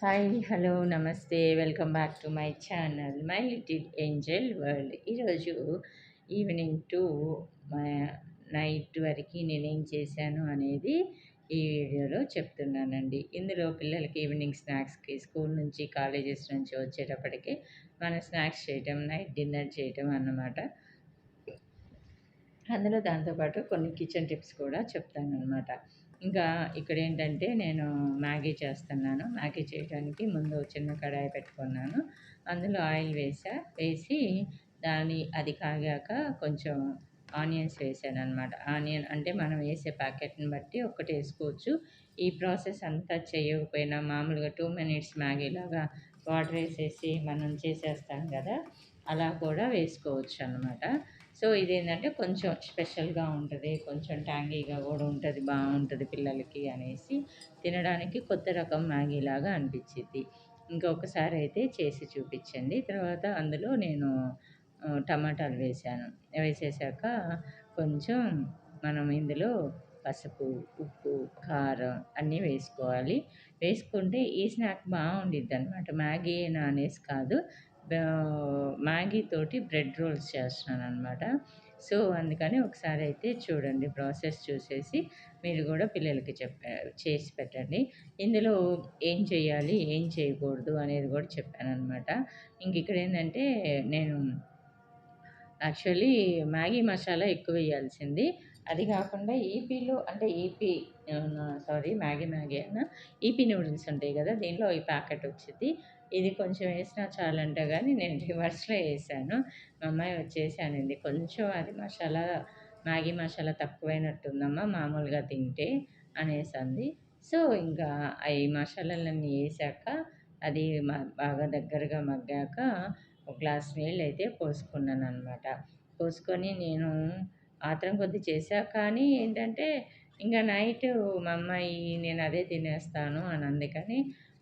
Hi hello నమస్తే welcome back to my channel my little angel world. ఈరోజు evening to night వరకు నేనేం చేశాను అనేది ఈ వీడియోలో చెప్తున్నానండి. ఇందులో పిల్లలకి ఈవినింగ్ స్నాక్స్కి స్కూల్ నుంచి కాలేజెస్ నుంచి వచ్చేటప్పటికి మన స్నాక్స్ చేయటం నైట్ డిన్నర్ చేయటం అన్నమాట. అందులో దాంతోపాటు కొన్ని కిచెన్ టిప్స్ కూడా చెప్తాను అనమాట ఇంకా ఇక్కడ ఏంటంటే నేను మ్యాగీ చేస్తున్నాను. మ్యాగీ చేయడానికి ముందు చిన్న కడాయి పెట్టుకున్నాను. అందులో ఆయిల్ వేసా. వేసి దాని అది కాగాక కొంచెం ఆనియన్స్ వేసాను అనమాట ఆనియన్ అంటే మనం వేసే ప్యాకెట్ని బట్టి ఒకటి వేసుకోవచ్చు. ఈ ప్రాసెస్ అంతా చేయకపోయినా మామూలుగా టూ మినిట్స్ మ్యాగీ లాగా వాటర్ వేసేసి మనం చేసేస్తాం కదా అలా కూడా వేసుకోవచ్చు అనమాట సో ఇదేంటంటే కొంచెం స్పెషల్గా ఉంటుంది. కొంచెం ట్యాంగీగా కూడా ఉంటుంది బాగుంటుంది పిల్లలకి అనేసి తినడానికి కొత్త రకం మ్యాగీ లాగా అనిపించింది ఇంకొకసారి అయితే చేసి చూపించండి. తర్వాత అందులో నేను టమాటాలు వేసాను. వేసేసాక కొంచెం మనం ఇందులో పసుపు ఉప్పు కారం అన్నీ వేసుకోవాలి. వేసుకుంటే ఈ స్నాక్ బాగుండిద్ది అనమాట మ్యాగీ అనేసి కాదు. మ్యాగీ తోటి బ్రెడ్ రోల్స్ చేస్తున్నాను అనమాట సో అందుకని ఒకసారి అయితే చూడండి ప్రాసెస్ చూసేసి మీరు కూడా పిల్లలకి చెప్ప చేసి పెట్టండి. ఇందులో ఏం చేయాలి ఏం చేయకూడదు అనేది కూడా చెప్పాను అనమాట ఇంక ఇక్కడ ఏంటంటే నేను యాక్చువల్లీ మ్యాగీ మసాలా ఎక్కువ వేయాల్సింది. అది కాకుండా ఈపీలో అంటే ఈపీ సారీ మ్యాగీ మ్యాగీ అన్న ఈపీ నూడిల్స్ ఉంటాయి కదా దీనిలో ఈ ప్యాకెట్ వచ్చింది ఇది కొంచెం వేసినా చాలంట కానీ నేను రివర్స్లో వేసాను. మా అమ్మాయి వచ్చేసి అనింది కొంచెం అది మసాలా మ్యాగీ మసాలా తక్కువైనట్టుందమ్మా మామూలుగా తింటే అనేసి అంది సో ఇంకా ఈ మసాలాలన్నీ వేసాక అది బాగా దగ్గరగా మగ్గాక ఒక గ్లాస్ నీళ్ళు అయితే పోసుకున్నాను అనమాట పోసుకొని నేను ఆత్రం కొద్ది చేశా కానీ ఏంటంటే ఇంకా నైట్ మా అమ్మాయి నేను అదే తినేస్తాను అని అందుకని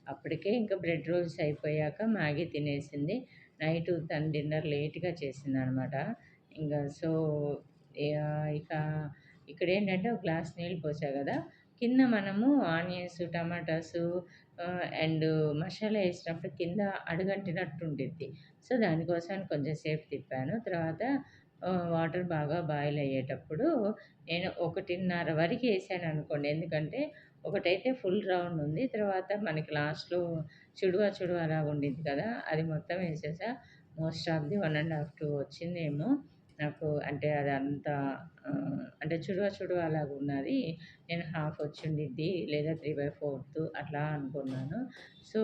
అప్పటికే ఇంకా బ్రెడ్ రోల్స్ అయిపోయాక మ్యాగీ తినేసింది. నైట్ తన డిన్నర్ లేట్గా చేసింది అనమాట ఇంకా సో ఇక ఇక్కడ ఏంటంటే ఒక గ్లాస్ నీళ్ళు పోసా కదా. కింద మనము ఆనియన్స్ టమాటాస్ అండ్ మసాలా వేసినప్పుడు కింద అడుగంటినట్టు ఉంటుంది సో దానికోసం కొంచెం సేపు తిప్పాను. తర్వాత వాటర్ బాగా బాయిల్ అయ్యేటప్పుడు నేను ఒకటిన్నర వరకు వేసాను అనుకోండి. ఎందుకంటే ఒకటైతే ఫుల్ రౌండ్ ఉంది. తర్వాత మనకి లాస్ట్లో చుడువ చుడువ అలాగ ఉండింది కదా అది మొత్తం వేసేసా. Most of the one and half two వచ్చిందేమో. నాకు అంటే అది అంత అంటే చుడువా చుడువ అలాగ ఉన్నది. నేను హాఫ్ వచ్చిండిద్ది లేదా త్రీ బై ఫోర్త్ అట్లా అనుకున్నాను. సో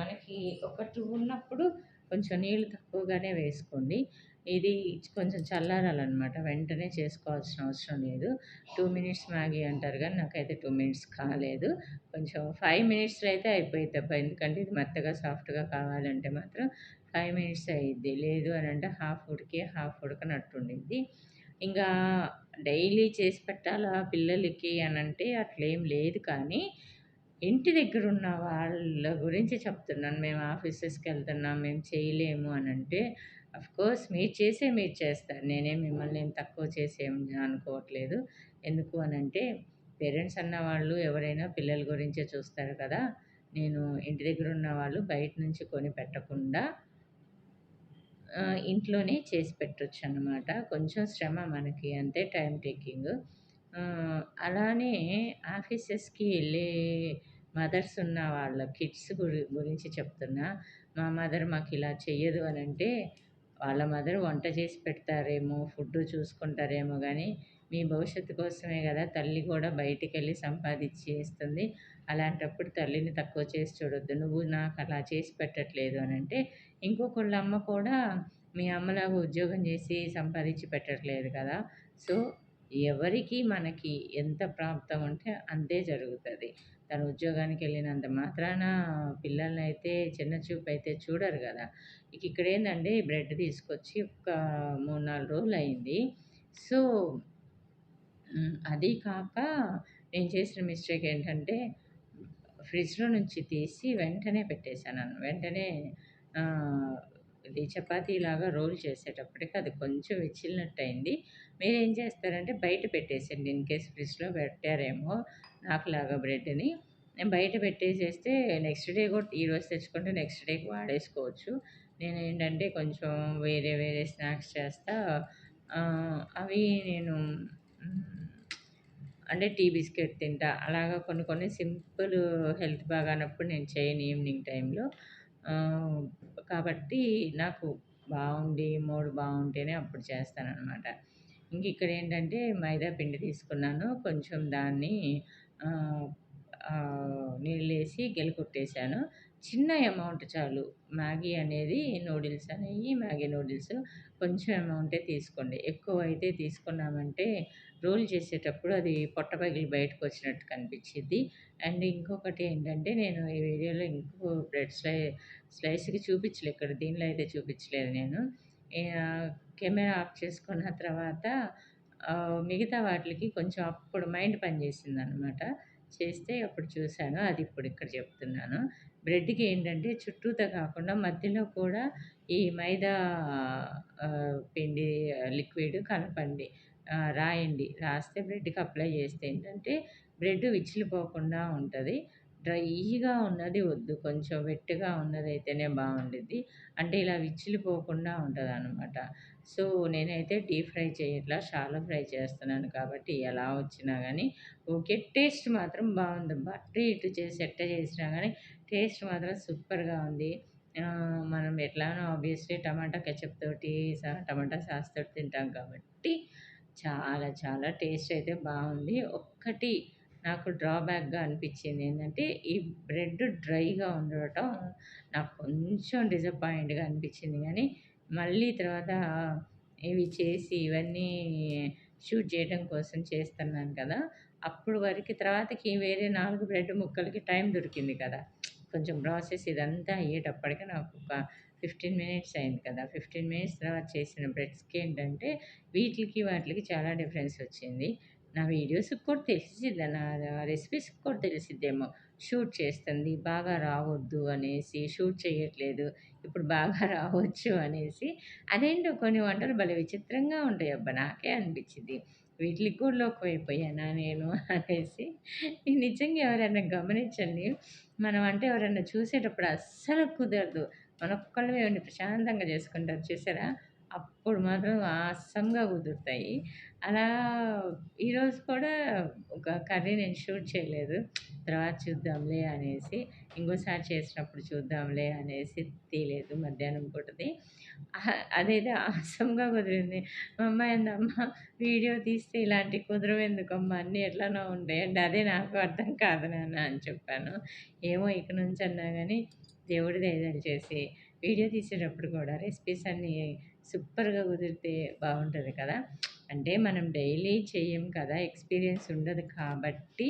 మనకి ఒక టూ ఉన్నప్పుడు కొంచెం నీళ్ళు తక్కువగానే వేసుకోండి. ఇది కొంచెం చల్లారాలన్నమాట. వెంటనే చేసుకోవాల్సిన అవసరం లేదు. టూ మినిట్స్ మ్యాగీ అంటారు కానీ నాకైతే టూ మినిట్స్ కాలేదు. కొంచెం ఫైవ్ మినిట్స్లో అయితే అయిపోయింది తప్ప ఎందుకంటే ఇది మెత్తగా సాఫ్ట్గా కావాలంటే మాత్రం ఫైవ్ మినిట్స్ అయ్యిద్ది లేదు అని అంటే హాఫ్ ఉడికి హాఫ్ ఉడకనట్టుండిద్ది ఇంకా డైలీ చేసి పెట్టాలా పిల్లలకి అని అంటే అట్లేం లేదు కానీ ఇంటి దగ్గర ఉన్న వాళ్ళ గురించి చెప్తున్నాను. మేము ఆఫీసెస్కి వెళ్తున్నాం మేము చేయలేము అని అంటే కోర్స్ మీరు చేసే మీరు చేస్తారు. నేనే మిమ్మల్ని నేను తక్కువ చేసేం అనుకోవట్లేదు. ఎందుకు అని అంటే పేరెంట్స్ అన్న వాళ్ళు ఎవరైనా పిల్లల గురించే చూస్తారు కదా. నేను ఇంటి దగ్గర ఉన్న వాళ్ళు బయట నుంచి కొని పెట్టకుండా ఇంట్లోనే చేసి పెట్టచ్చు అన్నమాట. కొంచెం శ్రమ మనకి అంతే టైం టేకింగ్. అలానే ఆఫీసెస్కి వెళ్ళే మదర్స్ ఉన్న వాళ్ళ కిడ్స్ గురి గురించి చెప్తున్నా. మా మదర్ మాకు ఇలా చెయ్యదు అని అంటే వాళ్ళ మదర్ వంట చేసి పెడతారేమో ఫుడ్ చూసుకుంటారేమో కానీ మీ భవిష్యత్తు కోసమే కదా తల్లి కూడా బయటికి వెళ్ళి సంపాదించి చేస్తుంది. అలాంటప్పుడు తల్లిని తక్కువ చేసి చూడొద్దు. నువ్వు నాకు అలా చేసి పెట్టట్లేదు అని అంటే ఇంకొకళ్ళ అమ్మ కూడా మీ అమ్మలాగా ఉద్యోగం చేసి సంపాదించి పెట్టట్లేదు కదా. సో ఎవరికి మనకి ఎంత ప్రాప్తం ఉంటే అంతే జరుగుతుంది. తను ఉద్యోగానికి వెళ్ళినంత మాత్రాన పిల్లల్ని అయితే చిన్న చూపు అయితే చూడరు కదా. ఇక ఇక్కడ ఏంటంటే బ్రెడ్ తీసుకొచ్చి ఒక మూడు నాలుగు రోజులు అయింది సో అది కాక నేను చేసిన మిస్టేక్ ఏంటంటే ఫ్రిడ్జ్లో నుంచి తీసి వెంటనే పెట్టేశాను. వెంటనే ఇది చపాతీలాగా రోల్ చేసేటప్పటికి అది కొంచెం విచ్చిలినట్టు అయింది మీరు ఏం చేస్తారంటే బయట పెట్టేసండి ఇన్ కేస్ ఫ్రిడ్జ్లో పెట్టారేమో నాకులాగా బ్రెడ్ని. నేను బయట పెట్టేసేస్తే నెక్స్ట్ డే కూడా ఈరోజు తెచ్చుకుంటే నెక్స్ట్ డేకి వాడేసుకోవచ్చు. నేను ఏంటంటే కొంచెం వేరే వేరే స్నాక్స్ చేస్తా. అవి నేను అంటే టీ బిస్కెట్ తింటా. అలాగా కొన్ని కొన్ని సింపుల్ హెల్త్ బాగానప్పుడు నేను చేయను ఈవినింగ్ టైంలో. కాబట్టి నాకు బాగుండి మూడు బాగుంటేనే అప్పుడు చేస్తానన్నమాట. ఇంక ఇక్కడ ఏంటంటే మైదా పిండి తీసుకున్నాను. కొంచెం దాన్ని నీళ్ళేసి గెలకొట్టేశాను చిన్న అమౌంట్ చాలు. మ్యాగీ అనేది నూడిల్స్ అనేవి మ్యాగీ నూడిల్స్ కొంచెం అమౌంటే తీసుకోండి. ఎక్కువ అయితే తీసుకున్నామంటే రోల్ చేసేటప్పుడు అది పొట్ట పగిలి బయటకు వచ్చినట్టు కనిపించింది అండ్ ఇంకొకటి ఏంటంటే నేను ఈ వీడియోలో ఇంకో బ్రెడ్ స్లై స్లైస్కి చూపించలేదు ఇక్కడ దీనిలో అయితే చూపించలేదు నేను. కెమెరా ఆఫ్ చేసుకున్న తర్వాత మిగతా వాటికి కొంచెం అప్పుడు మైండ్ పనిచేసింది అనమాట చేస్తే అప్పుడు చూశాను. అది ఇప్పుడు ఇక్కడ చెప్తున్నాను. బ్రెడ్కి ఏంటంటే చుట్టూతో కాకుండా మధ్యలో కూడా ఈ మైదా పిండి లిక్విడ్ కలపండి రాయండి. రాస్తే బ్రెడ్కి అప్లై చేస్తే ఏంటంటే బ్రెడ్ విచ్చిలిపోకుండా ఉంటుంది. డ్రైగా ఉన్నది వద్దు. కొంచెం వెట్టుగా ఉన్నది అయితేనే బాగుండిద్ది. అంటే ఇలా విచ్చిలిపోకుండా ఉంటుంది అనమాట సో నేనైతే డీప్ ఫ్రై చేయట్లా షాలో ఫ్రై చేస్తున్నాను కాబట్టి ఎలా వచ్చినా కానీ ఓకే టేస్ట్ మాత్రం బాగుంది అటు ఇటు చేసి ఎట్ట చేసినా కానీ టేస్ట్ మాత్రం సూపర్గా ఉంది. మనం ఎట్లానో ఆబ్వియస్లీ టమాటా కెచప్ తోటి టమాటా సాస్ తోటి తింటాం కాబట్టి చాలా చాలా టేస్ట్ అయితే బాగుంది. ఒక్కటి నాకు డ్రాబ్యాక్గా అనిపించింది ఏంటంటే ఈ బ్రెడ్ డ్రైగా ఉండటం నాకు కొంచెం డిసప్పాయింట్గా అనిపించింది. కానీ మళ్ళీ తర్వాత ఇవి చేసి ఇవన్నీ షూట్ చేయడం కోసం చేస్తున్నాను కదా అప్పుడు వరకు తర్వాతకి వేరే నాలుగు బ్రెడ్ ముక్కలకి టైం దొరికింది కదా. కొంచెం ప్రాసెస్ ఇదంతా అయ్యేటప్పటికి నాకు ఒక ఫిఫ్టీన్ మినిట్స్ అయింది కదా. ఫిఫ్టీన్ మినిట్స్ తర్వాత చేసిన బ్రెడ్స్కి ఏంటంటే వీటికి వాటికి చాలా డిఫరెన్స్ వచ్చింది. నా వీడియోస్కి కూడా తెలిసిద్ది నా రెసిపీస్కి కూడా తెలిసిద్దేమో. షూట్ చేస్తుంది బాగా రావద్దు అనేసి షూట్ చేయట్లేదు ఇప్పుడు బాగా రావచ్చు అనేసి. అదేంటో కొన్ని వంటలు భలే విచిత్రంగా ఉంటాయి అబ్బా! నాకే అనిపించింది వీటికి కూడా లోకమైపోయానా నేను అనేసి. నిజంగా ఎవరైనా గమనించండి మనం అంటే ఎవరైనా చూసేటప్పుడు అస్సలు కుదరదు. మన ప్రశాంతంగా చేసుకుంటారు చూసారా? అప్పుడు మాత్రం అస్సంగా కుదురుతాయి. అలా ఈరోజు కూడా ఒక కర్రీ నేను షూట్ చేయలేదు. తర్వాత చూద్దాంలే అనేసి ఇంకోసారి చేసినప్పుడు చూద్దాంలే అనేసి తీయలేదు మధ్యాహ్నం పూటది. అదైతే ఆసంగా కుదిరింది. మా అమ్మాయి అమ్మ వీడియో తీస్తే ఇలాంటి కుదరవు ఎందుకమ్మా? అన్నీ ఎట్లానో ఉంటాయండి. అదే నాకు అర్థం కాదు నాన్న అని చెప్పాను. ఏమో ఇక నుంచి అన్నా కానీ దేవుడి దయదలు చేసి వీడియో తీసేటప్పుడు కూడా రెసిపీస్ అన్నీ సూపర్గా కుదిరితే బాగుంటుంది కదా. అంటే మనం డైలీ చేయం కదా ఎక్స్పీరియన్స్ ఉండదు కాబట్టి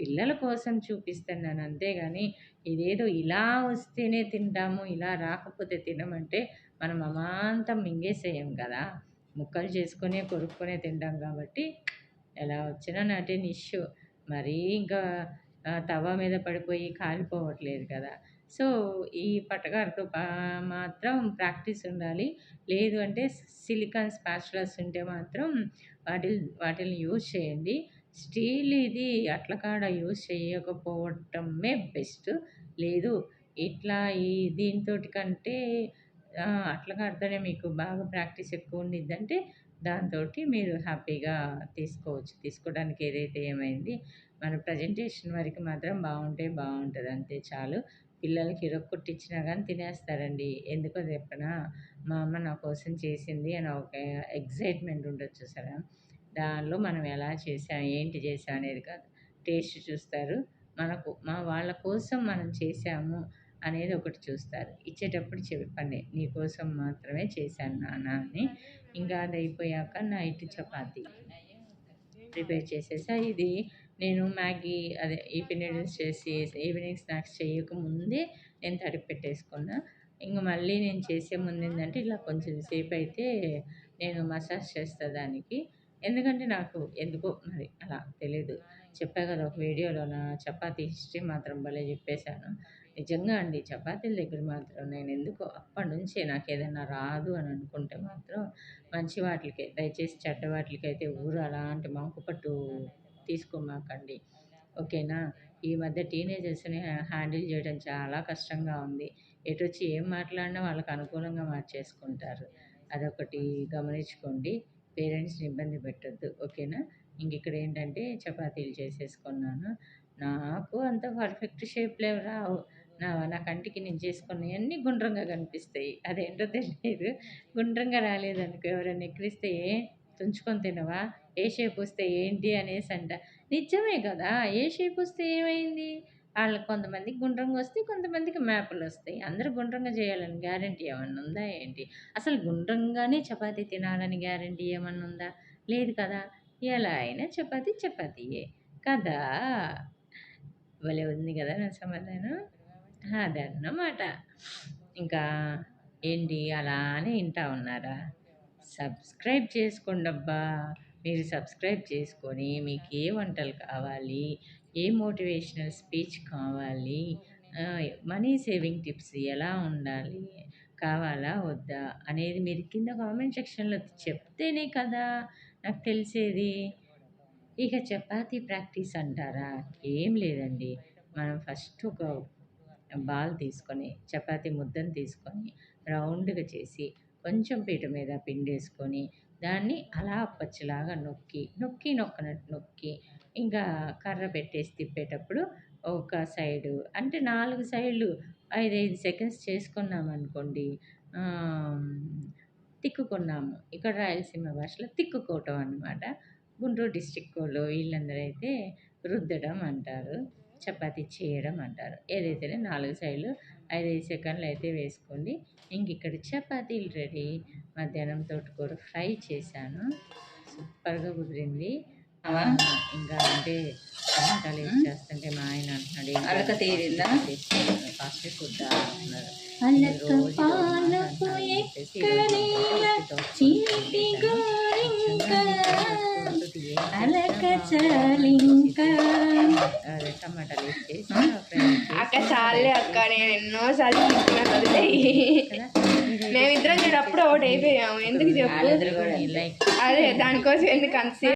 పిల్లల కోసం చూపిస్తున్నాను అంతేగాని ఇదేదో ఇలా వస్తేనే తింటాము ఇలా రాకపోతే తినమంటే మనం అమాంతం మింగేసేయం కదా. ముక్కలు చేసుకునే కొరుక్కునే తింటాం కాబట్టి ఎలా వచ్చినా నాటే ఇష్యూ. మరీ ఇంకా తవ మీద పడిపోయి కాలిపోవట్లేదు కదా. సో ఈ పటకారతో మాత్రం ప్రాక్టీస్ ఉండాలి. లేదు అంటే సిలికాన్ స్పాచులస్ ఉంటే మాత్రం వాటి వాటిని యూజ్ చేయండి. స్టీల్ ఇది అట్ల కాడ యూజ్ చేయకపోవటమే బెస్ట్. లేదు ఇట్లా ఈ దీంతో కంటే అట్లా కాడతోనే మీకు బాగా ప్రాక్టీస్ ఎక్కువ ఉండిద్దంటే దాంతో మీరు హ్యాపీగా తీసుకోవచ్చు. తీసుకోవడానికి ఏదైతే ఏమైంది మన ప్రజెంటేషన్ వరకు మాత్రం బాగుంటే బాగుంటుంది అంతే చాలు. పిల్లలకి ఇరక్కొట్టించినా కానీ తినేస్తారండి. ఎందుకో చెప్పనా మా అమ్మ నా కోసం చేసింది అని ఒక ఎగ్జైట్మెంట్ ఉంటుంది చూసారా? దానిలో మనం ఎలా చేసాం ఏంటి చేసాం అనేది కాదు. టేస్ట్ చూస్తారు. మనకు మా వాళ్ళ కోసం మనం చేసాము అనేది ఒకటి చూస్తారు. ఇచ్చేటప్పుడు చెప్పండి నీ కోసం మాత్రమే చేశాను నాన్న అని. ఇంకా అది అయిపోయాక నైట్ చపాతి. ప్రిపేర్ చేసేసా ఇది. నేను మ్యాగీ అదే ఈపీ నూడిల్స్ చేసి ఈవినింగ్ స్నాక్స్ చేయకముందే నేను తడిపి పెట్టేసుకున్నా. ఇంక మళ్ళీ నేను చేసే ముందు ఏంటంటే ఇలా కొంచెం సేపు అయితే నేను మసాజ్ చేస్తా దానికి. ఎందుకంటే నాకు ఎందుకో మరి అలా తెలియదు చెప్పా కదా ఒక వీడియోలో నా చపాతీ హిస్టరీ మాత్రం భలే చెప్పేశాను. నిజంగా అండి చపాతీల దగ్గర మాత్రం నేను ఎందుకో అప్పటి నుంచే నాకు ఏదైనా రాదు అని అనుకుంటే మాత్రం మంచి వాటికి దయచేసి చెడ్డ వాటికి అయితే ఊరు అలాంటి మాకు పట్టు తీసుకోమాకండి. ఓకేనా? ఈ మధ్య టీనేజర్స్ని హ్యాండిల్ చేయడం చాలా కష్టంగా ఉంది. ఎటు వచ్చి ఏం మాట్లాడినా వాళ్ళకి అనుకూలంగా మార్చేసుకుంటారు. అదొకటి గమనించుకోండి. పేరెంట్స్ని ఇబ్బంది పెట్టద్దు. ఓకేనా? ఇంక ఇక్కడ ఏంటంటే చపాతీలు చేసేసుకున్నాను. నాకు అంత పర్ఫెక్ట్ షేప్లో రావు నా నా కంటికి నేను చేసుకున్నవి అన్నీ గుండ్రంగా కనిపిస్తాయి. అదేంటో తెలియదు. గుండ్రంగా రాలేదనుకో ఎవరైనా ఎక్కిరిస్తే ఏ? తుంచుకొని తినవా? ఏ షేప్ వస్తే ఏంటి అనేసి అంట. నిజమే కదా ఏ షేప్ వస్తే ఏమైంది? వాళ్ళకి కొంతమందికి గుండ్రంగా వస్తాయి కొంతమందికి మేపలు వస్తాయి. అందరూ గుండ్రంగా చేయాలని గ్యారంటీ ఏమన్నా ఉందా ఏంటి? అసలు గుండ్రంగానే చపాతీ తినాలని గ్యారంటీ ఏమన్నా ఉందా? లేదు కదా ఎలా అయినా చపాతీ చపాతీయే. కదా? భలే ఉంది కదా నా సమాధానం? అదన్నమాట ఇంకా ఏంటి అలానే వింటా ఉన్నారా? సబ్స్క్రైబ్ చేసుకోండి అబ్బా మీరు సబ్స్క్రైబ్ చేసుకొని మీకు ఏ వంటలు కావాలి ఏ మోటివేషనల్ స్పీచ్ కావాలి మనీ సేవింగ్ టిప్స్ ఎలా ఉండాలి కావాలా వద్దా అనేది మీరు కింద కామెంట్ సెక్షన్లో చెప్తేనే కదా నాకు తెలిసేది. ఇక చపాతీ ప్రాక్టీస్ అంటారా? ఏం లేదండి. మనం ఫస్ట్ ఒక బాల్ తీసుకొని చపాతీ ముద్దను తీసుకొని రౌండ్గా చేసి కొంచెం పీట మీద పిండేసుకొని దాన్ని అలా పచ్చిలాగా నొక్కి నొక్కి నొక్కనట్టు నొక్కి ఇంకా కర్ర పెట్టేసి తిప్పేటప్పుడు ఒక సైడు అంటే నాలుగు సైడ్లు ఐదు ఐదు సెకండ్స్ చేసుకున్నాం అనుకోండి తిక్కుకున్నాము. ఇక్కడ రాయలసీమ భాషలో తిక్కుకోవటం అనమాట గుంటూరు వాళ్ళు వీళ్ళందరూ అయితే రుద్దడం అంటారు చపాతీ చేయడం అంటారు. ఏదైతేనే నాలుగు సైడ్లు ఐదు ఐదు సెకండ్లు అయితే వేసుకోండి. ఇంక ఇక్కడ చపాతీలు రెడీ. మధ్యాహ్నం తోటకూర ఫ్రై చేశాను. సూపర్గా కుదిరింది. ఇంకా అంటే టమాటాలు వేసి చేస్తుంటే మా ఆయన అంటున్నాడు "ఏంటి అలక అంత తీరిందా? గా కుద్దా?" అంటున్నాడు. ఏం టమాటాలు వేసి చేసి ఫ్రై చేసి అక్క చాలే అక్క నేను ఎన్నో సార్లు చెప్పినా వదిలేయి కదా. మేమిద్దరం చూడు అప్పుడు ఒకటి అయిపోయాము ఎందుకు చెప్పు అదే దానికోసం ఎందుకు అంత